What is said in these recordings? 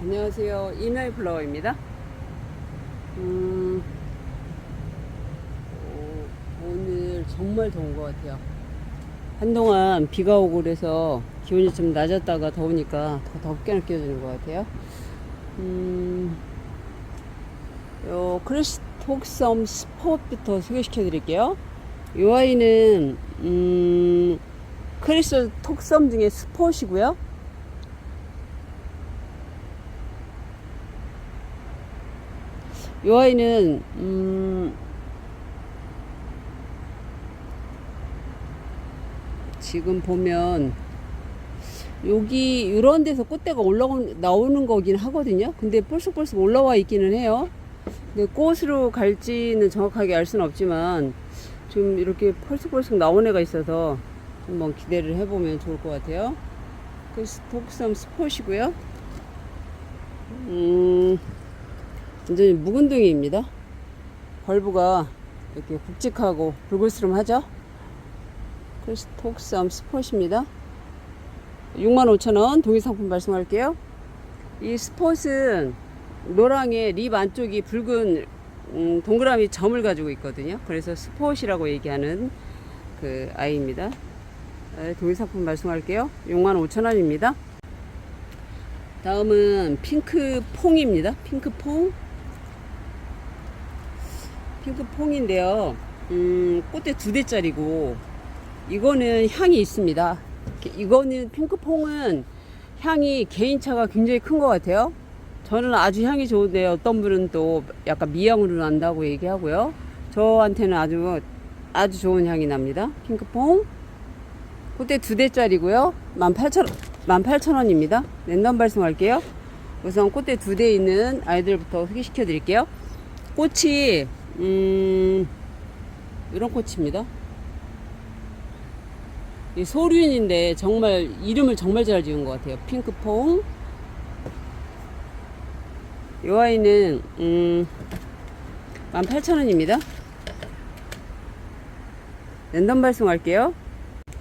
안녕하세요. 플라워입니다. 음, 어, 오늘 정말 더운 것 같아요. 한동안 비가 오고 그래서 기온이 좀 낮았다가 더우니까 더 덥게 느껴지는 것 같아요. 음, 요 크리스톡섬 스폿부터 소개시켜 드릴게요. 이 아이는, 음, 크리스탈 톡섬 중에 스폿이고요. 이 아이는 음 지금 보면 여기 이런 데서 꽃대가 올라오 나오는 거긴 하거든요. 근데 뿔쑥뿔쑥 올라와 있기는 해요. 근데 꽃으로 갈지는 정확하게 알 수는 없지만 좀 이렇게 펄쑥펄쑥 나온 애가 있어서 한번 기대를 해보면 좋을 것 같아요. 그 스톡섬 스폿이고요. 음. 완전히 묵은둥이입니다. 벌브가 이렇게 굵직하고 불글스름하죠? 크리스톡섬 스폿입니다. 65,000원 동일 상품 발송할게요. 이 스폿은 노랑의 립 안쪽이 붉은 음, 동그라미 점을 가지고 있거든요. 그래서 스폿이라고 얘기하는 그 아이입니다. 네, 동일 상품 발송할게요. 65,000원입니다. 다음은 핑크 퐁입니다. 핑크 퐁. 핑크 퐁인데요. 음, 꽃대 두 대짜리고, 이거는 향이 있습니다. 이거는 핑크 퐁은 향이 개인차가 굉장히 큰 것 같아요. 저는 아주 향이 좋은데 어떤 분은 또 약간 미향으로 난다고 얘기하고요. 저한테는 아주 아주 좋은 향이 납니다. 핑크퐁. 꽃대 두 대짜리고요. 18,000원, 18,000원입니다. 랜덤 발송할게요. 우선 꽃대 두 대 있는 아이들부터 소개시켜 드릴게요. 꽃이 음, 이런 꽃입니다. 이 소륜인데 정말 이름을 정말 잘 지은 것 같아요. 핑크퐁. 이 아이는 음, 18,000원입니다. 랜덤 발송할게요.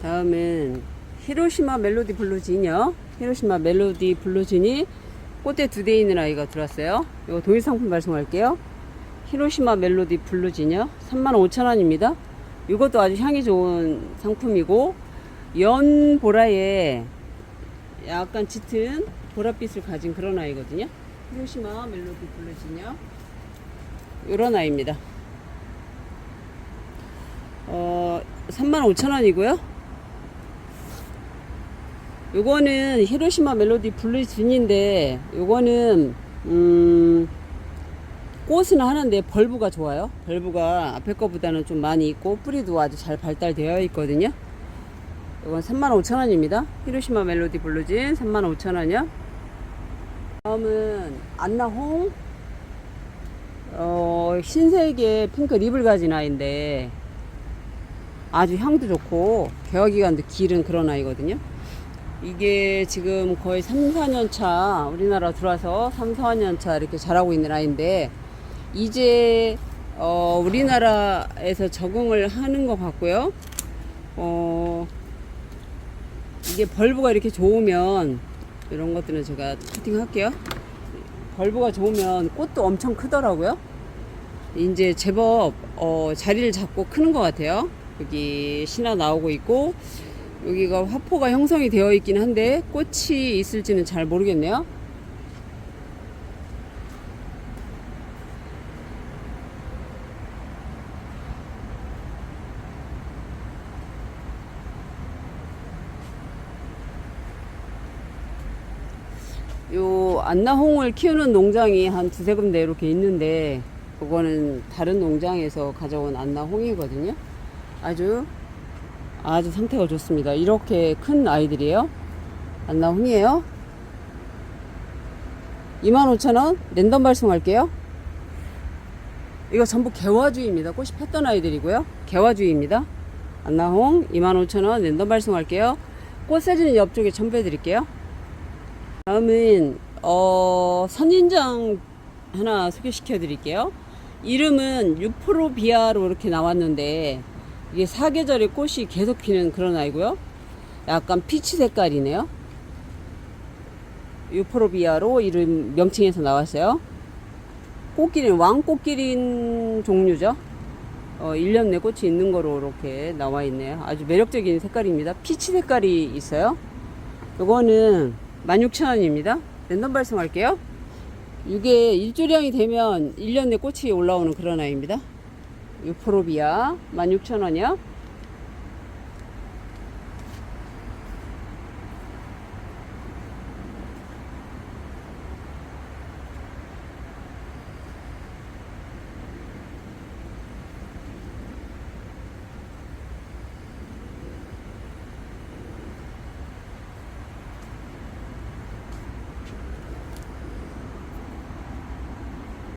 다음은 히로시마 멜로디 블루진이요. 히로시마 멜로디 블루진이 꽃대 두 대 있는 아이가 들어왔어요. 이거 동일 상품 발송할게요. 히로시마 멜로디 블루진이요. 35,000원입니다. 이것도 아주 향이 좋은 상품이고 연 보라에 약간 짙은 보랏빛을 가진 그런 아이거든요. 히로시마 멜로디 블루진이요. 이런 아이입니다. 어, 35,000원이고요. 요거는 히로시마 멜로디 블루진인데 요거는 음 꽃은 하는데 벌브가 좋아요. 벌브가 앞에 거보다는 좀 많이 있고 뿌리도 아주 잘 발달되어 있거든요. 이건 35,000원입니다. 히로시마 멜로디 블루진 35,000원이요. 다음은 안나홍 어, 흰색의 핑크 립을 가진 아이인데 아주 향도 좋고 개화기간도 길은 그런 아이거든요. 이게 지금 거의 3, 4년 차 우리나라 들어와서 3, 4년 차 이렇게 자라고 있는 아이인데 이제 어, 우리나라에서 적응을 하는 것 같고요. 어, 이게 벌브가 이렇게 좋으면 이런 것들은 제가 커팅할게요. 벌브가 좋으면 꽃도 엄청 크더라고요. 이제 제법 어, 자리를 잡고 크는 것 같아요. 여기 신화 나오고 있고 여기가 화포가 형성이 되어 있긴 한데 꽃이 있을지는 잘 모르겠네요. 요 안나홍을 키우는 농장이 한 두세 군데 이렇게 있는데 그거는 다른 농장에서 가져온 안나홍이거든요. 아주 아주 상태가 좋습니다. 이렇게 큰 아이들이에요. 안나홍이에요. 25,000원 랜덤 발송할게요. 이거 전부 개화주입니다. 꽃이 폈던 아이들이고요. 개화주입니다. 안나홍 25,000원 랜덤 발송할게요. 꽃 사진은 옆쪽에 첨부해 드릴게요. 다음은 어, 선인장 하나 소개시켜 드릴게요. 이름은 유프로비아로 이렇게 나왔는데 이게 사계절에 꽃이 계속 피는 그런 아이고요. 약간 피치 색깔이네요. 유포로비아로 이름 명칭에서 나왔어요. 꽃길인 왕꽃길인 종류죠. 어, 1년 내 꽃이 있는 거로 이렇게 나와 있네요. 아주 매력적인 색깔입니다. 피치 색깔이 있어요. 요거는 16,000원입니다. 랜덤 발송할게요. 이게 일조량이 되면 1년 내 꽃이 올라오는 그런 아이입니다. 유포로비아 16,000원이요.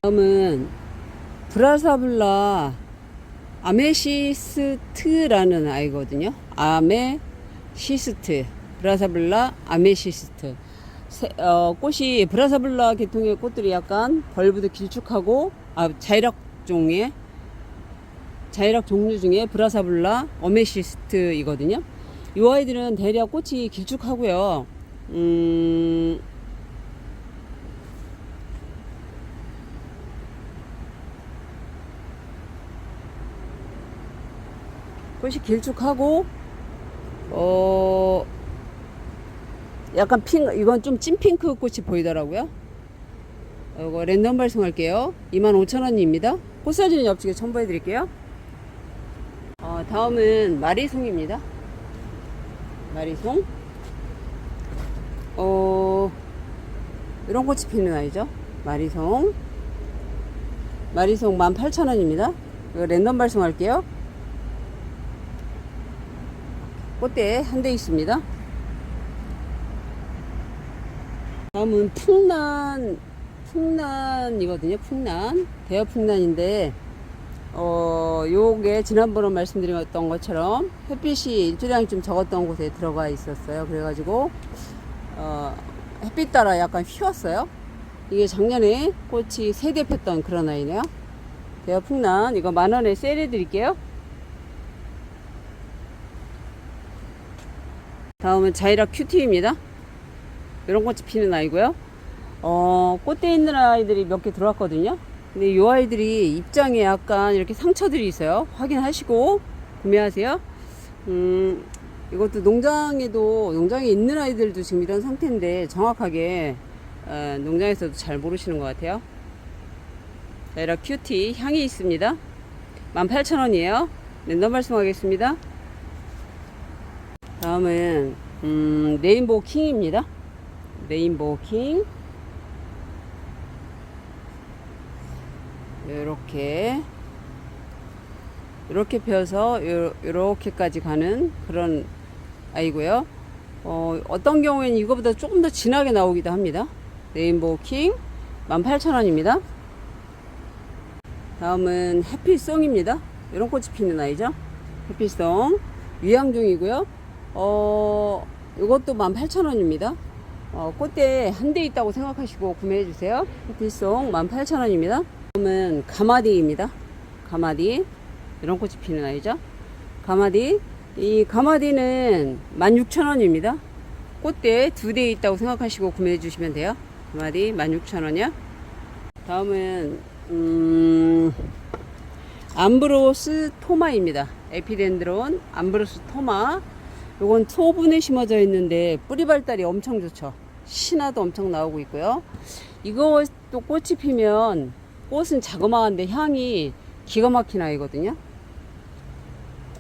다음은 브라사블라 아메시스트라는 아이거든요. 아메시스트. 브라사블라 아메시스트. 세- 어, 꽃이 브라사블라 계통의 꽃들이 약간 벌브도 길쭉하고 아, 자이락 종의 자이락 종류 중에 브라사블라 어메시스트이거든요. 이 아이들은 대략 꽃이 길쭉하고요. 음, 꽃이 길쭉하고 어 약간 핑 이건 좀 찐핑크 꽃이 보이더라고요. 이거 랜덤 발송할게요. 25,000원입니다. 꽃 사진은 옆쪽에 첨부해 드릴게요. 어, 다음은 마리송입니다. 마리송. 어 이런 꽃이 피는 아이죠. 마리송. 마리송 18,000원입니다. 이거 랜덤 발송할게요. 꽃대 한 대 있습니다. 다음은 풍란, 풍란이거든요. 풍란. 대여 풍란인데, 어, 요게 지난번에 말씀드렸던 것처럼 햇빛이 일조량이 좀 적었던 곳에 들어가 있었어요. 그래가지고, 어, 햇빛 따라 약간 휘었어요. 이게 작년에 꽃이 세대 폈던 그런 아이네요. 대여 풍란. 이거 만 원에 세일해 드릴게요. 다음은 자이라 큐티입니다. 이런 꽃이 피는 아이고요. 어, 꽃대 있는 아이들이 몇 개 들어왔거든요. 근데 이 아이들이 입장에 약간 이렇게 상처들이 있어요. 확인하시고 구매하세요. 음, 이것도 농장에도, 농장에 있는 아이들도 지금 이런 상태인데 정확하게 어, 농장에서도 잘 모르시는 것 같아요. 자이라 큐티 향이 있습니다. 18,000원이에요. 랜덤 발송하겠습니다. 다음은 음, 레인보우 킹입니다. 레인보우 킹 이렇게 이렇게 펴서 요- 요렇게까지 가는 그런 아이고요. 어, 어떤 경우에는 이거보다 조금 더 진하게 나오기도 합니다. 레인보우 킹 18,000원입니다. 다음은 해피송입니다. 이런 꽃이 피는 아이죠. 해피송 위양종이고요. 어, 이것도 18,000원입니다. 어, 꽃대 한 대 있다고 생각하시고 구매해 주세요. 해피송 18,000원입니다. 다음은 가마디입니다. 가마디. 이런 꽃이 피는 아이죠. 가마디. 이 가마디는 16,000원입니다. 꽃대 두 대 있다고 생각하시고 구매해 주시면 돼요. 가마디 16,000원이요. 다음은 음, 암브로스 토마입니다. 에피덴드론 암브로스 토마. 요건 초분에 심어져 있는데 뿌리 발달이 엄청 좋죠. 신화도 엄청 나오고 있고요. 이것도 꽃이 피면 꽃은 자그마한데 향이 기가 막힌 아이거든요.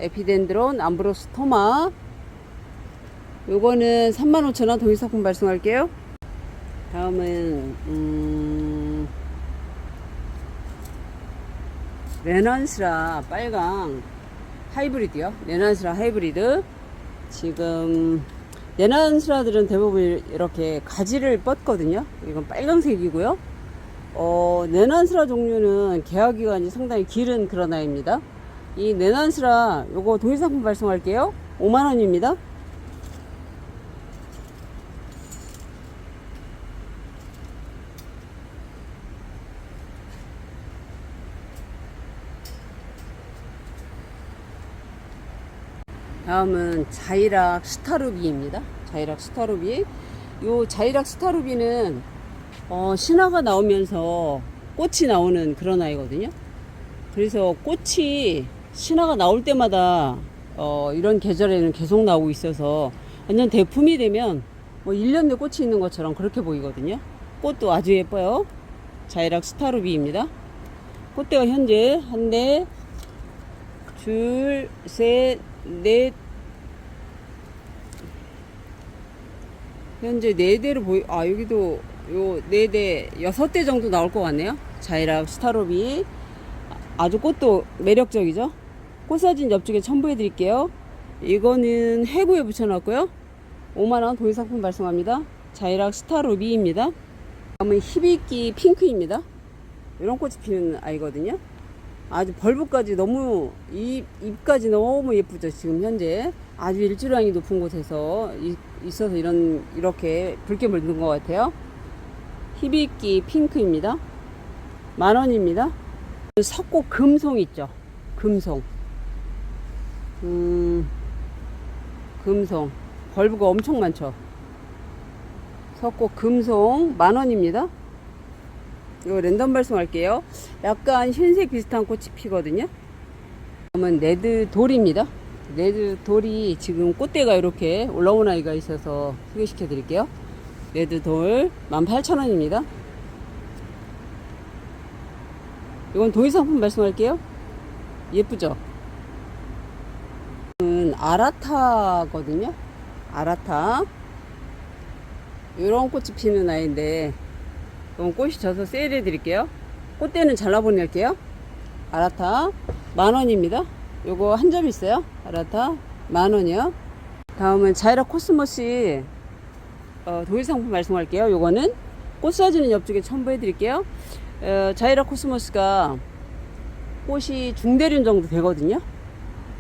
에피덴드론 암브로스 토마. 요거는 35,000원 동일상품 발송할게요. 다음은 음, 레넌스라 빨강 하이브리드요. 레넌스라 하이브리드. 지금 레넌스라들은 대부분 이렇게 가지를 뻗거든요. 이건 빨강색이고요. 어, 네난스라 종류는 개화 기간이 상당히 길은 그런 아이입니다. 이 네난스라 요거 동일상품 발송할게요. 5만 원입니다. 다음은 자이락 스타루비입니다. 자이락 스타루비. 요 자이락 스타루비는 어, 신화가 나오면서 꽃이 나오는 그런 아이거든요. 그래서 꽃이 신화가 나올 때마다 어, 이런 계절에는 계속 나오고 있어서 완전 대품이 되면 뭐 1년 내 꽃이 있는 것처럼 그렇게 보이거든요. 꽃도 아주 예뻐요. 자이락 스타루비입니다. 꽃대가 현재 한 대, 둘, 셋, 넷, 현재 네 대로 보이, 아, 여기도 요 네 대, 여섯 대 정도 나올 것 같네요. 자이락 스타로비. 아주 꽃도 매력적이죠. 꽃 사진 옆쪽에 첨부해 드릴게요. 이거는 해구에 붙여놨고요. 5만원 도의상품 발송합니다. 자이락 스타로비입니다. 다음은 히비키 핑크입니다. 이런 꽃이 피는 아이거든요. 아주 벌브까지 너무 잎, 잎까지 너무 예쁘죠 지금 현재. 아주 일주량이 높은 곳에서 이- 있어서 이런 이렇게 붉게 물든 것 같아요. 히비키 핑크입니다. 만 원입니다. 석고 금송 있죠. 금송. 음 금송. 벌브가 엄청 많죠. 석고 금송 만 원입니다 이거 랜덤 발송할게요. 약간 흰색 비슷한 꽃이 피거든요. 그러면 레드 돌입니다. 레드 돌이 지금 꽃대가 이렇게 올라온 아이가 있어서 소개시켜 드릴게요. 레드 돌 18,000원입니다. 이건 도의상품 발송할게요. 예쁘죠? 아라타거든요. 아라타. 이런 꽃이 피는 아이인데 꽃이 져서 세일해 드릴게요. 꽃대는 잘라 보낼게요. 아라타 만 원입니다. 요거 한 점 있어요. 아라타 만 원이요. 다음은 자이라 코스모스 어, 도일 상품 말씀할게요. 요거는 꽃 사진은 옆쪽에 첨부해 드릴게요. 어, 자이라 코스모스가 꽃이 중대륜 정도 되거든요.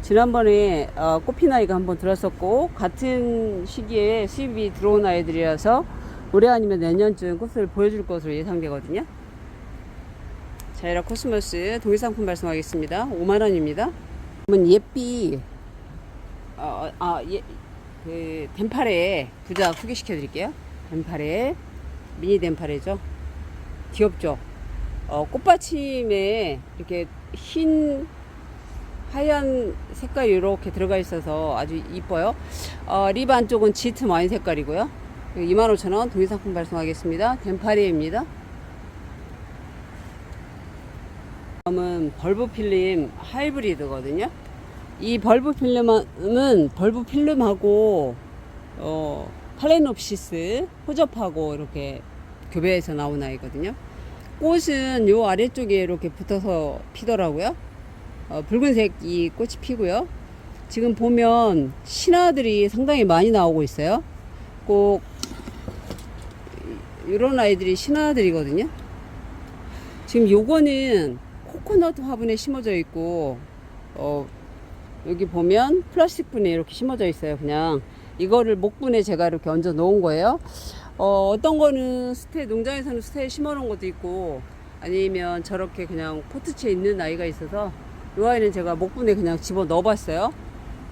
지난번에 어, 꽃핀 아이가 한번 들었었고 같은 시기에 수입이 들어온 아이들이라서 올해 아니면 내년쯤 꽃을 보여줄 것으로 예상되거든요. 자이라 코스모스 동일 상품 발송하겠습니다. 5만 원입니다. 그러면 예삐 어, 아, 예, 그 덴파레 부자 소개시켜 드릴게요. 덴파레 미니 덴파레죠. 귀엽죠. 어, 꽃받침에 이렇게 흰 하얀 색깔이 이렇게 들어가 있어서 아주 이뻐요. 어, 립 안쪽은 짙은 와인 색깔이고요. 25,000원 동의상품 발송하겠습니다. 덴파리입니다. 다음은 벌브 필름 하이브리드거든요. 이 벌브 필름은 벌브 필름하고 어, 팔레노프시스 호접하고 이렇게 교배해서 나온 아이거든요. 꽃은 요 아래쪽에 이렇게 붙어서 피더라고요. 어, 붉은색 이 꽃이 피고요. 지금 보면 신화들이 상당히 많이 나오고 있어요. 꼭 이런 아이들이 신화들이거든요. 지금 요거는 코코넛 화분에 심어져 있고 어, 여기 보면 플라스틱 분에 이렇게 심어져 있어요. 그냥 이거를 목분에 제가 이렇게 얹어 놓은 거예요. 어, 어떤 거는 스테 농장에서는 스테에 심어 놓은 것도 있고 아니면 저렇게 그냥 포트치에 있는 아이가 있어서 이 아이는 제가 목분에 그냥 집어 넣어봤어요.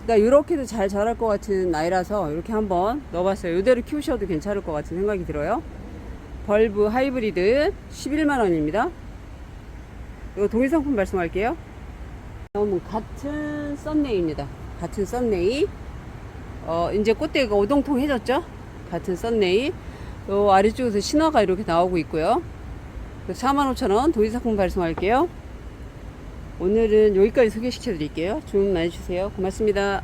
그러니까 이렇게도 잘 자랄 것 같은 아이라서 이렇게 한번 넣어봤어요. 이대로 키우셔도 괜찮을 것 같은 생각이 들어요. 벌브 하이브리드 11만 원입니다. 이거 동일 상품 말씀할게요. 다음은 같은 썬네이입니다. 같은 썬네이. 어, 이제 꽃대가 오동통해졌죠? 같은 썬네이. 요 아래쪽에서 신화가 이렇게 나오고 있고요. 45,000원 동일 상품 발송할게요. 오늘은 여기까지 소개시켜 드릴게요. 주문 많이 주세요. 고맙습니다.